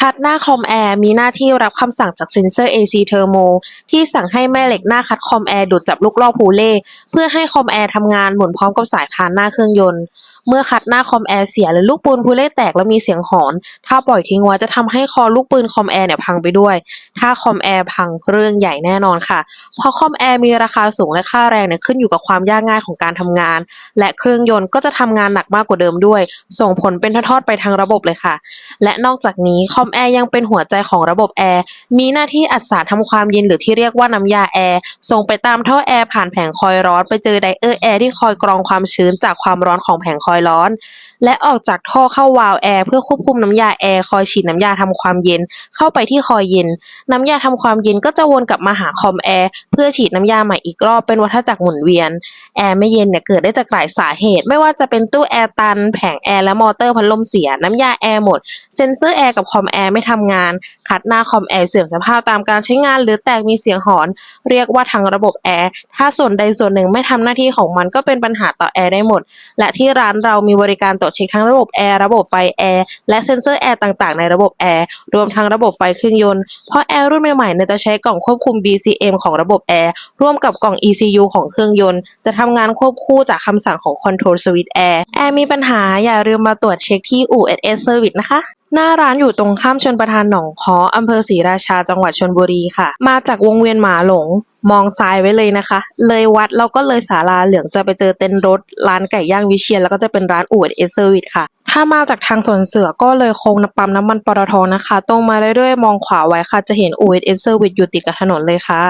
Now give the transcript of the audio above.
คัดหน้าคอมแอร์มีหน้าที่รับคำสั่งจากเซ็นเซอร์ AC Thermo ที่สั่งให้แม่เหล็กหน้าคัดคอมแอร์ดูดจับลูกล่อพูเล่เพื่อให้คอมแอร์ทำงานหมุนพร้อมกับสายพานหน้าเครื่องยนต์ เมื่อคัดหน้าคอมแอร์เสียหรือลูกปืนพูเล่แตกแล้วมีเสียงหอน ถ้าปล่อยทิ้งไว้จะทำให้คอลูกปืนคอมแอร์เนี่ยพังไปด้วย ถ้าคอมแอร์พังเรื่องใหญ่แน่นอนค่ะ เพราะคอมแอร์มีราคาสูงและค่าแรงเนี่ยขึ้นอยู่กับความยากง่ายของการทำงาน และเครื่องยนต์ก็จะทำงานหนักมากกว่าเดิมด้วย ส่งผลเป็นทอดๆไปทางระบบเลยค่ะ และนอกจากนี้คอมมแอร์ยังเป็นหัวใจของระบบแอร์ มีหน้าที่อัดสารทำความเย็นหรือที่เรียกว่าน้ำยาแอร์ ส่งไปตามท่อแอร์ผ่านแผงคอยร้อนไปเจอไดเออร์แอร์ที่คอยกรองความชื้นจากความร้อนของแผงคอยร้อน และออกจากท่อเข้าวาล์วแอร์เพื่อควบคุมน้ำยาแอร์คอยฉีดน้ำยาทำความเย็น เข้าไปที่คอยเย็น น้ำยาทำความเย็นก็จะวนกลับมาหาคอมแอร์เพื่อฉีดน้ำยาใหม่อีกรอบเป็นวัฏจักรหมุนเวียนแอร์ไม่เย็นเนี่ยเกิดได้จากหลายสาเหตุ ไม่ว่าจะเป็นตู้แอร์ตัน แผงแอร์และมอเตอร์พัดลมเสียน้ำยาแอร์หมดเซ็นเซอร์แอร์กับคอมแอร์ไม่ทำงาน คัดหน้าคอมแอร์เสื่อมสภาพตามการใช้งาน หรือแตกมีเสียงหอน เรียกว่าทั้งระบบแอร์ ถ้าส่วนใดส่วนหนึ่งไม่ทำหน้าที่ของมันก็เป็นปัญหาต่อแอร์ได้หมด และที่ร้านเรามีบริการตรวจเช็คทั้งระบบแอร์ระบบไฟแอร์และเซ็นเซอร์แอร์ต่างๆในระบบแอร์รวมทั้งระบบไฟเครื่องยนต์เพราะแอร์รุ่นใหม่ๆเนี่ยจะใช้กล่องควบคุม BCM ของระบบแอร์ร่วมกับกล่อง ECU ของเครื่องยนต์ จะทำงานควบคู่จากคำสั่งของ Control Switch Air แอร์มีปัญหาอย่าลืมมาตรวจเช็คที่อู่ SS Service นะคะ หน้าร้านอยู่ตรงข้ามชนประทานหนองคออำเภอศรีราชาจังหวัดชลบุรีค่ะ มาจากวงเวียนหมาหลง มองซ้ายไว้เลยนะคะ เลยวัดแล้วก็เลยศาลาเหลืองจะไปเจอเต็นท์รถ ร้านไก่ย่างวิเชียนแล้วก็จะเป็นร้านอู่เอเซอร์วิสค่ะ ถ้ามาจากทางสวนเสือก็เลยโค้งน้ำปั๊มน้ำมันปตทนะคะ ตรงมาเรื่อยๆมองขวาไว้ค่ะจะเห็นอู่เอเซอร์วิสอยู่ติดกับถนนเลยค่ะ